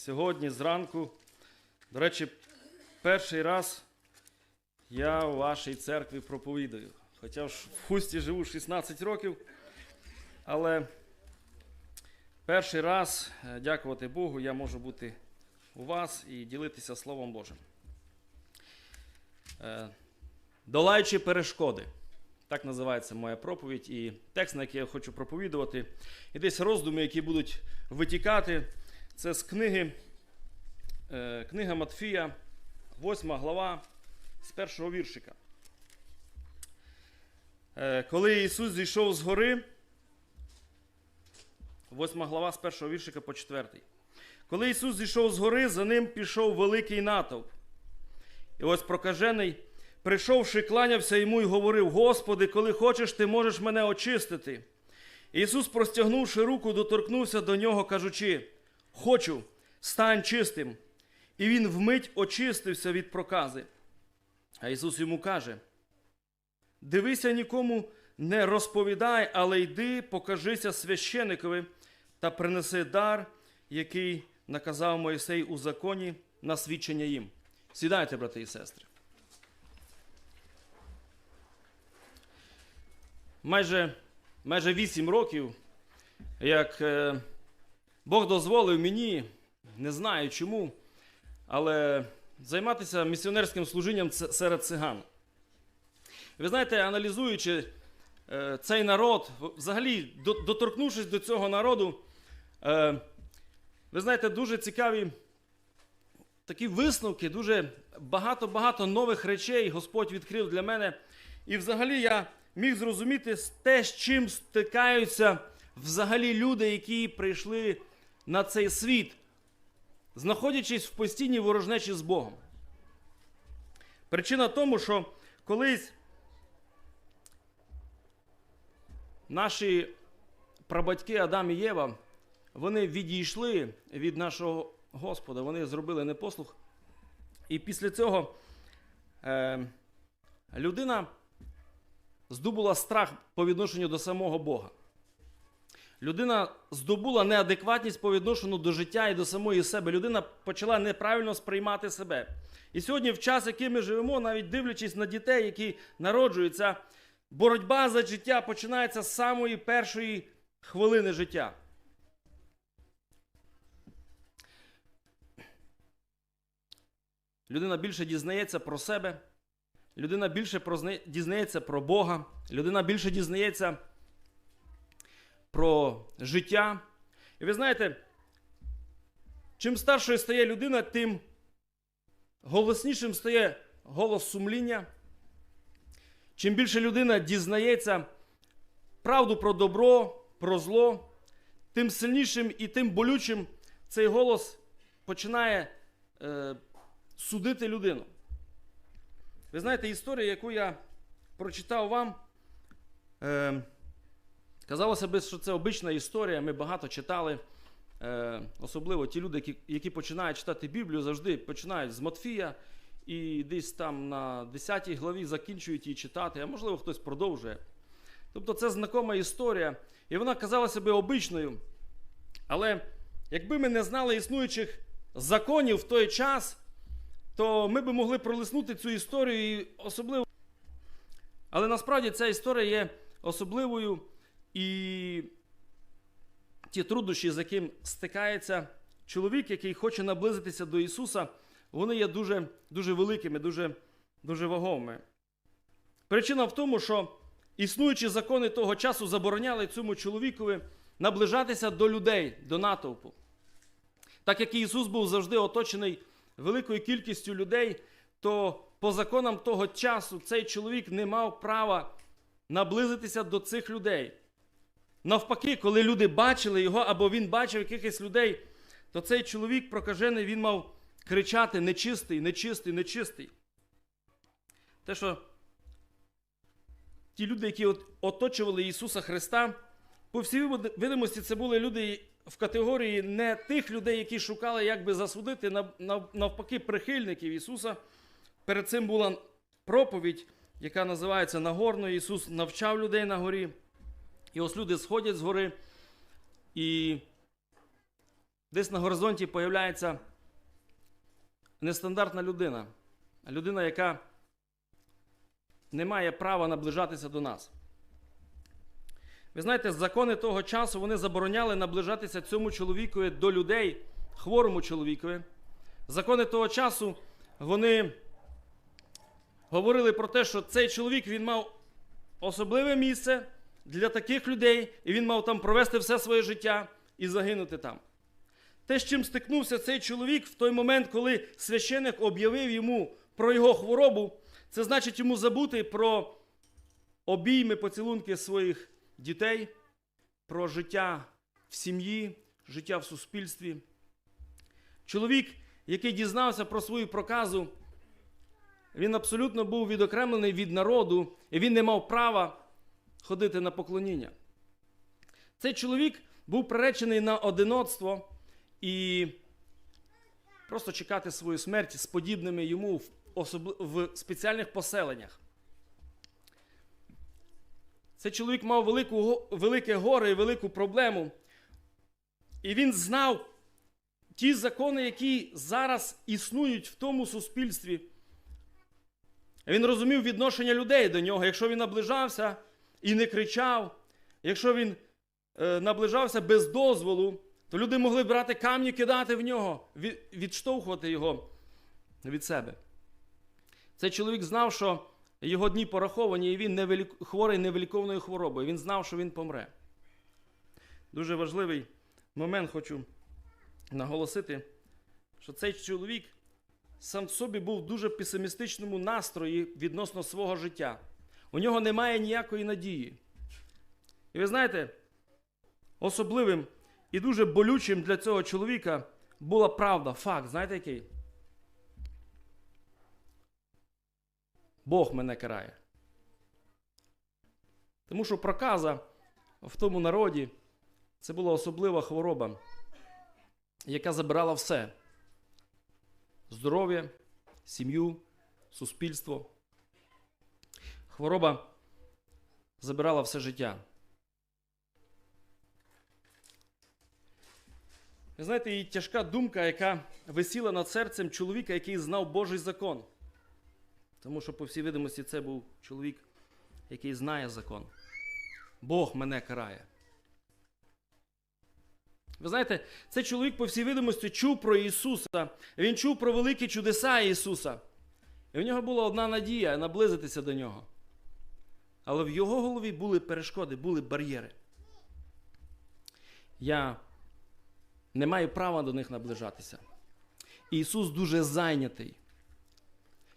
сьогодні зранку. До речі, перший раз я у вашій церкві проповідую. Хоча ж в хусті живу 16 років, але перший раз, е, дякувати Богу, я можу бути у вас і ділитися Словом Божим. Е, Долаючи перешкоди. Так називається моя проповідь і текст, на який я хочу проповідувати. І десь роздуми, які будуть витікати. Це з книги, е, книга Матфія, 8 глава, з першого віршика. Е, коли Ісус зійшов з гори, 8 глава з першого віршика по 4. Коли Ісус зійшов з гори, за ним пішов великий натовп. І ось прокажений, прийшовши, кланявся йому і говорив: Господи, коли хочеш, ти можеш мене очистити. І Ісус, простягнувши руку, доторкнувся до нього, кажучи: Хочу, стань чистим. І він вмить очистився від прокази. А Ісус йому каже: Дивися, нікому не розповідай, але йди, покажися священикові та принеси дар, який наказав Моїсей у законі на свідчення їм. Сідайте, брати і сестри. Майже, майже 8 років, як е, Бог дозволив мені, не знаю чому, але займатися місіонерським служінням серед циган. Ви знаєте, аналізуючи е, цей народ, взагалі доторкнувшись до цього народу, е, ви знаєте, дуже цікаві такі висновки, дуже багато-багато нових речей Господь відкрив для мене. І взагалі я міг зрозуміти те, з чим стикаються взагалі люди, які прийшли на цей світ, знаходячись в постійній ворожнечі з Богом. Причина тому, що колись наші прабатьки Адам і Єва, вони відійшли від нашого Господа, вони зробили непослух. І після цього е, людина здобула страх по відношенню до самого Бога. Людина здобула неадекватність по відношенню до життя і до самої себе. Людина почала неправильно сприймати себе. І сьогодні, в час, який ми живемо, навіть дивлячись на дітей, які народжуються, боротьба за життя починається з самої першої хвилини життя. Людина більше дізнається про себе, людина більше дізнається про Бога, людина більше дізнається про життя. І ви знаєте, чим старшою стає людина, тим голоснішим стає голос сумління. Чим більше людина дізнається правду про добро, про зло, тим сильнішим і тим болючим цей голос починає е, судити людину. Ви знаєте, історія, яку я прочитав вам, е, казалося би, що це обична історія, ми багато читали. Е, особливо ті люди, які, які починають читати Біблію, завжди починають з Матфія і десь там на 10 главі закінчують її читати, а можливо хтось продовжує. Тобто це знакома історія, і вона казалася би обичною. Але якби ми не знали існуючих законів в той час, то ми би могли пролиснути цю історію і особливо. Але насправді ця історія є особливою і ті труднощі, з яким стикається чоловік, який хоче наблизитися до Ісуса, вони є дуже, дуже великими, дуже, дуже вагомими. Причина в тому, що існуючі закони того часу забороняли цьому чоловікові наближатися до людей, до натовпу. Так як Ісус був завжди оточений великою кількістю людей, то по законам того часу цей чоловік не мав права наблизитися до цих людей. Навпаки, коли люди бачили його, або він бачив якихось людей, то цей чоловік прокажений, він мав кричати нечистий, нечистий, нечистий. Те, що ті люди, які оточували Ісуса Христа, по всій видимості, це були люди в категорії не тих людей, які шукали як би засудити, нав- нав- навпаки, прихильників Ісуса. Перед цим була проповідь, яка називається Нагорною. Ісус навчав людей на горі. І ось люди сходять з гори, і десь на горизонті появляється нестандартна людина. Людина, яка не має права наближатися до нас. Ви знаєте, закони того часу вони забороняли наближатися цьому чоловікові до людей, хворому чоловікові. Закони того часу вони говорили про те, що цей чоловік він мав особливе місце для таких людей, і він мав там провести все своє життя і загинути там. Те, з чим стикнувся цей чоловік в той момент, коли священик об'явив йому про його хворобу, це значить йому забути про обійми, поцілунки своїх дітей, про життя в сім'ї, життя в суспільстві. Чоловік, який дізнався про свою проказу, він абсолютно був відокремлений від народу, і він не мав права ходити на поклоніння. Цей чоловік був приречений на одиноцтво і просто чекати свою смерть з подібними йому в, особли... в спеціальних поселеннях. Цей чоловік мав велику, велике горе і велику проблему. І він знав ті закони, які зараз існують в тому суспільстві. Він розумів відношення людей до нього. Якщо він наближався і не кричав, якщо він е, наближався без дозволу, то люди могли брати камні, кидати в нього, відштовхувати його від себе. Цей чоловік знав, що його дні пораховані, і він невилік... хворий невилікованою хворобою. Він знав, що він помре. Дуже важливий момент хочу наголосити, що цей чоловік сам собі був в дуже песимістичному настрої відносно свого життя. У нього немає ніякої надії. І ви знаєте, особливим і дуже болючим для цього чоловіка була правда, факт. Знаєте який? Бог мене карає. Тому що проказа в тому народі це була особлива хвороба, яка забирала все: здоров'я, сім'ю, суспільство. Хвороба забирала все життя. Ви знаєте, і тяжка думка, яка висіла над серцем чоловіка, який знав Божий закон. Тому що, по всій видимості, це був чоловік, який знає закон. Бог мене карає. Ви знаєте, цей чоловік, по всій видимості, чув про Ісуса. Він чув про великі чудеса Ісуса. І в нього була одна надія наблизитися до нього. Але в його голові були перешкоди, були бар'єри. Я не маю права до них наближатися. Ісус дуже зайнятий.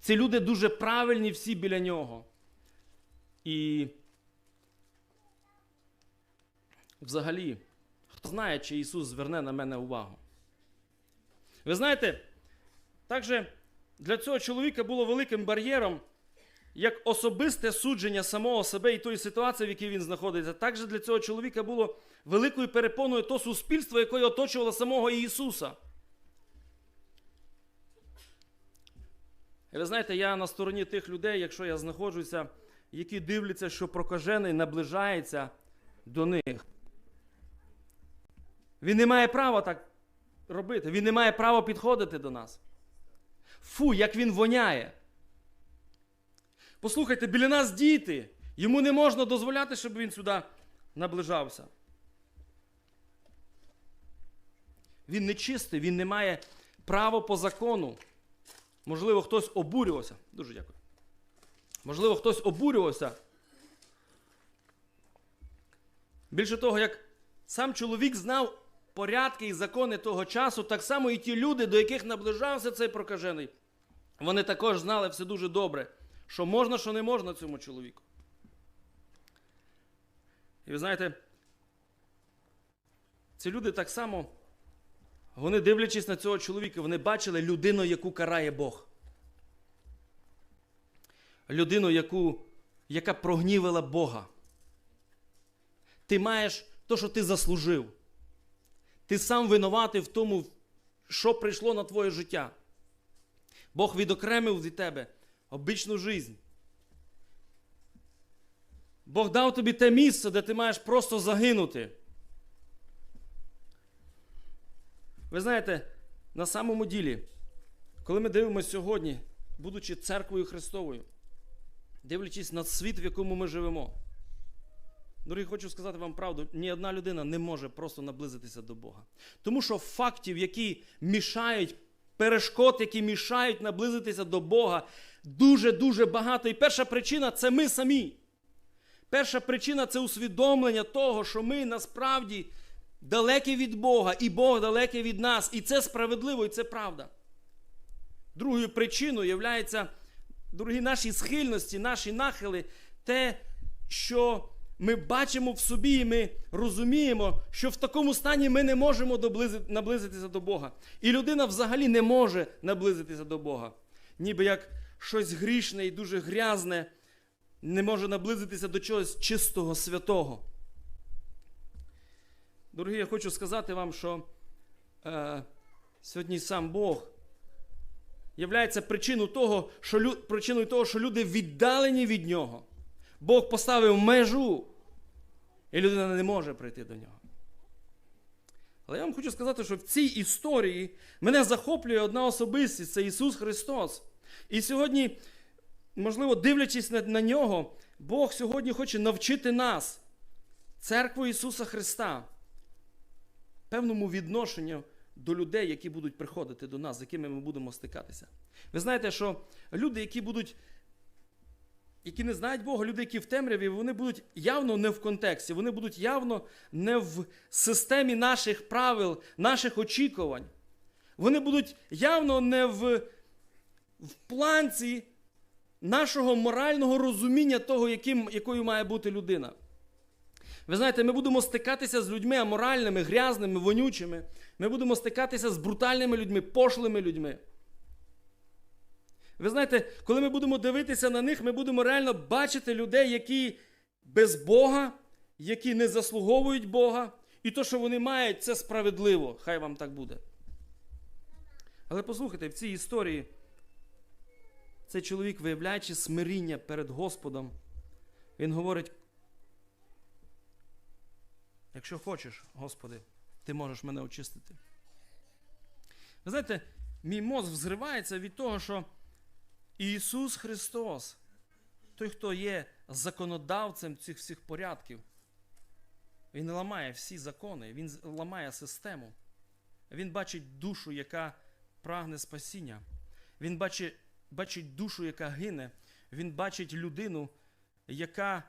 Ці люди дуже правильні всі біля нього. І взагалі, хто знає, чи Ісус зверне на мене увагу. Ви знаєте, також для цього чоловіка було великим бар'єром як особисте судження самого себе і тої ситуації, в якій він знаходиться. Також для цього чоловіка було великою перепоною то суспільство, яке оточувало самого Ісуса. І ви знаєте, я на стороні тих людей, якщо я знаходжуся, які дивляться, що прокажений наближається до них. Він не має права так робити. Він не має права підходити до нас. Фу, як він воняє. Послухайте, біля нас діти. Йому не можна дозволяти, щоб він сюди наближався. Він не чистий, він не має права по закону. Можливо, хтось обурювався. Дуже дякую. Можливо, хтось обурювався. Більше того, як сам чоловік знав порядки і закони того часу, так само і ті люди, до яких наближався цей прокажений, вони також знали все дуже добре, що можна, що не можна цьому чоловіку. І ви знаєте, ці люди так само, вони дивлячись на цього чоловіка, вони бачили людину, яку карає Бог. Людину, яку, яка прогнівила Бога. Ти маєш то, що ти заслужив. Ти сам винуватий в тому, що прийшло на твоє життя. Бог відокремив від тебе обичну жизнь. Бог дав тобі те місце, де ти маєш просто загинути. Ви знаєте, на самому ділі, коли ми дивимося сьогодні, будучи церквою Христовою, дивлячись на світ, в якому ми живемо, дорогі, хочу сказати вам правду, ні одна людина не може просто наблизитися до Бога. Тому що фактів, які мішають, перешкод, які мішають наблизитися до Бога, дуже-дуже багато. І перша причина це ми самі. Перша причина це усвідомлення того, що ми насправді далекі від Бога, і Бог далекий від нас. І це справедливо, і це правда. Другою причиною є, дорогі наші схильності, наші нахили, те, що ми бачимо в собі, і ми розуміємо, що в такому стані ми не можемо наблизитися до Бога. І людина взагалі не може наблизитися до Бога. Ніби як щось грішне і дуже грязне не може наблизитися до чогось чистого, святого. Дорогі, я хочу сказати вам, що е, сьогодні сам Бог являється причиною того, що, лю- причиною того, що люди віддалені від нього. Бог поставив межу, і людина не може прийти до нього. Але я вам хочу сказати, що в цій історії мене захоплює одна особистість це Ісус Христос. І сьогодні, можливо, дивлячись на, на нього, Бог сьогодні хоче навчити нас, церкву Ісуса Христа, певному відношенню до людей, які будуть приходити до нас, з якими ми будемо стикатися. Ви знаєте, що люди, які будуть, які не знають Бога, люди, які в темряві, вони будуть явно не в контексті, вони будуть явно не в системі наших правил, наших очікувань. Вони будуть явно не в, в планці нашого морального розуміння того, яким, якою має бути людина. Ви знаєте, ми будемо стикатися з людьми аморальними, грязними, вонючими. Ми будемо стикатися з брутальними людьми, пошлими людьми. Ви знаєте, коли ми будемо дивитися на них, ми будемо реально бачити людей, які без Бога, які не заслуговують Бога, і то, що вони мають, це справедливо. Хай вам так буде. Але послухайте, в цій історії цей чоловік, виявляючи смиріння перед Господом, він говорить: якщо хочеш, Господи, ти можеш мене очистити. Ви знаєте, мій мозк взривається від того, що Ісус Христос, той, хто є законодавцем цих всіх порядків, Він ламає всі закони, Він ламає систему. Він бачить душу, яка прагне спасіння. Він бачить, бачить душу, яка гине. Він бачить людину, яка,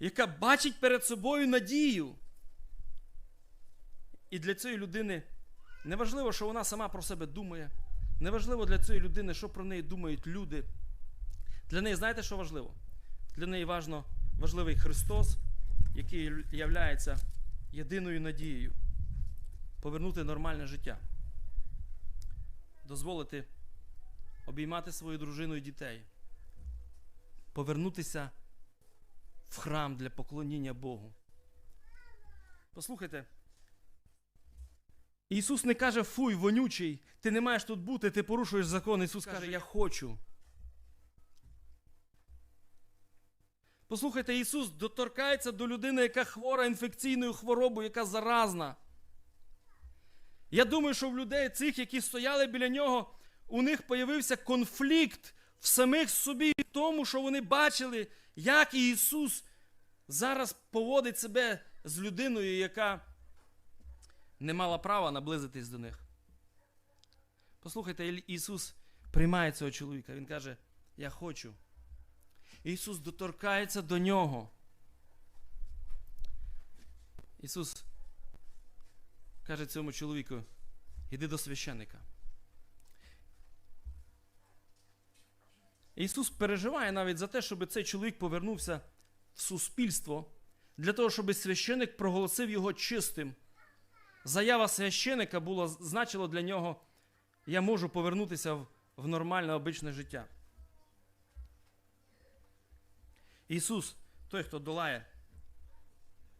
яка бачить перед собою надію. І для цієї людини неважливо, що вона сама про себе думає. Неважливо для цієї людини, що про неї думають люди. Для неї, знаєте, що важливо? Для неї важно, важливий Христос, який являється єдиною надією повернути нормальне життя, дозволити обіймати свою дружину і дітей, повернутися в храм для поклоніння Богу. Послухайте. Ісус не каже, фуй, вонючий, ти не маєш тут бути, ти порушуєш закон. Ісус каже, я хочу. Послухайте, Ісус доторкається до людини, яка хвора інфекційною хворобою, яка заразна. Я думаю, що в людей цих, які стояли біля нього, у них появився конфлікт в самих собі, в тому, що вони бачили, як Ісус зараз поводить себе з людиною, яка не мала права наблизитись до них. Послухайте, Ісус приймає цього чоловіка. Він каже: Я хочу. Ісус доторкається до нього. Ісус каже цьому чоловіку: іди до священника. Ісус переживає навіть за те, щоб цей чоловік повернувся в суспільство, для того, щоб священик проголосив його чистим. Заява священика була значила для нього: я можу повернутися в, в нормальне обичне життя. Ісус, той, хто долає,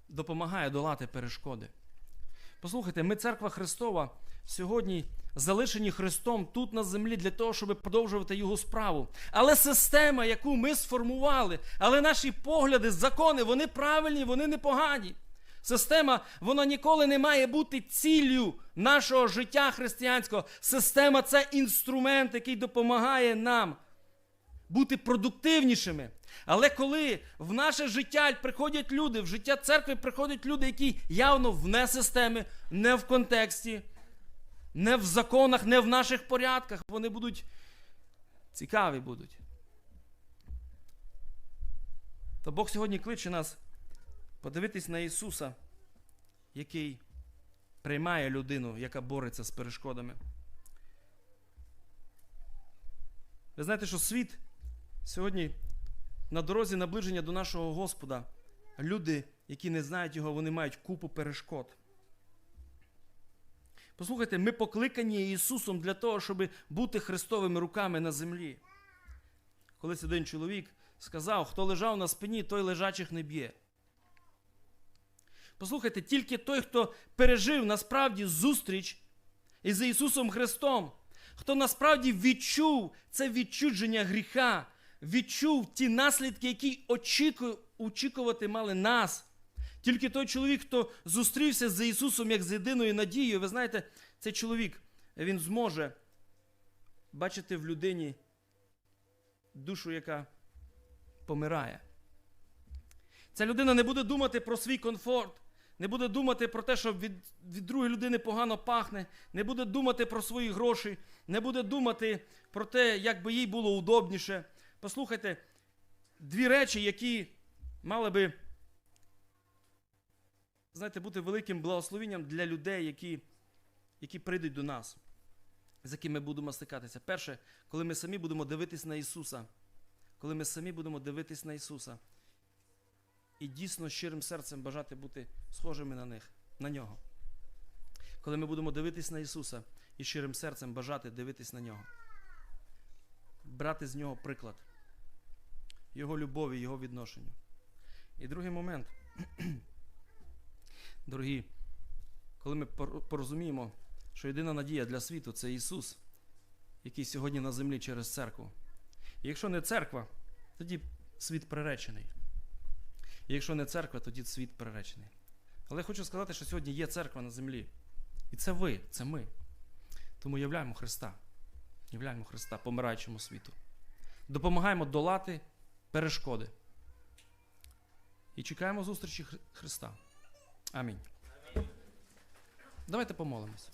допомагає долати перешкоди. Послухайте, ми, церква Христова, сьогодні залишені Христом тут на землі для того, щоб продовжувати Його справу. Але система, яку ми сформували, але наші погляди, закони, вони правильні, вони непогані. Система, вона ніколи не має бути ціллю нашого життя християнського. Система це інструмент, який допомагає нам бути продуктивнішими. Але коли в наше життя приходять люди, в життя церкви приходять люди, які явно вне системи, не в контексті, не в законах, не в наших порядках, вони будуть цікаві будуть. То Бог сьогодні кличе нас подивитись на Ісуса, який приймає людину, яка бореться з перешкодами. Ви знаєте, що світ сьогодні на дорозі наближення до нашого Господа, люди, які не знають Його, вони мають купу перешкод. Послухайте, ми покликані Ісусом для того, щоб бути Христовими руками на землі. Колись один чоловік сказав, хто лежав на спині, той лежачих не б'є. Послухайте, тільки той, хто пережив насправді зустріч із Ісусом Христом, хто насправді відчув це відчудження гріха, відчув ті наслідки, які очіку, очікувати мали нас. Тільки той чоловік, хто зустрівся з Ісусом як з єдиною надією, ви знаєте, цей чоловік, він зможе бачити в людині душу, яка помирає. Ця людина не буде думати про свій комфорт, не буде думати про те, що від, від другої людини погано пахне, не буде думати про свої гроші, не буде думати про те, як би їй було удобніше. Послухайте, дві речі, які мали би, знаєте, бути великим благословенням для людей, які, які прийдуть до нас, з якими ми будемо стикатися. Перше, коли ми самі будемо дивитись на Ісуса, коли ми самі будемо дивитись на Ісуса і дійсно щирим серцем бажати бути схожими на них, на нього. Коли ми будемо дивитись на Ісуса і щирим серцем бажати дивитись на нього, брати з нього приклад, Його любові, Його відношенню. І другий момент, дорогі, коли ми порозуміємо, що єдина надія для світу це Ісус, який сьогодні на землі через церкву. І якщо не церква, тоді світ приречений. І якщо не церква, тоді світ приречений. Але я хочу сказати, що сьогодні є церква на землі. І це ви, це ми. Тому являємо Христа. Являємо Христа помираючому світу. Допомагаємо долати перешкоди. І чекаємо зустрічі Хри- Христа. Амінь. Давайте помолимось.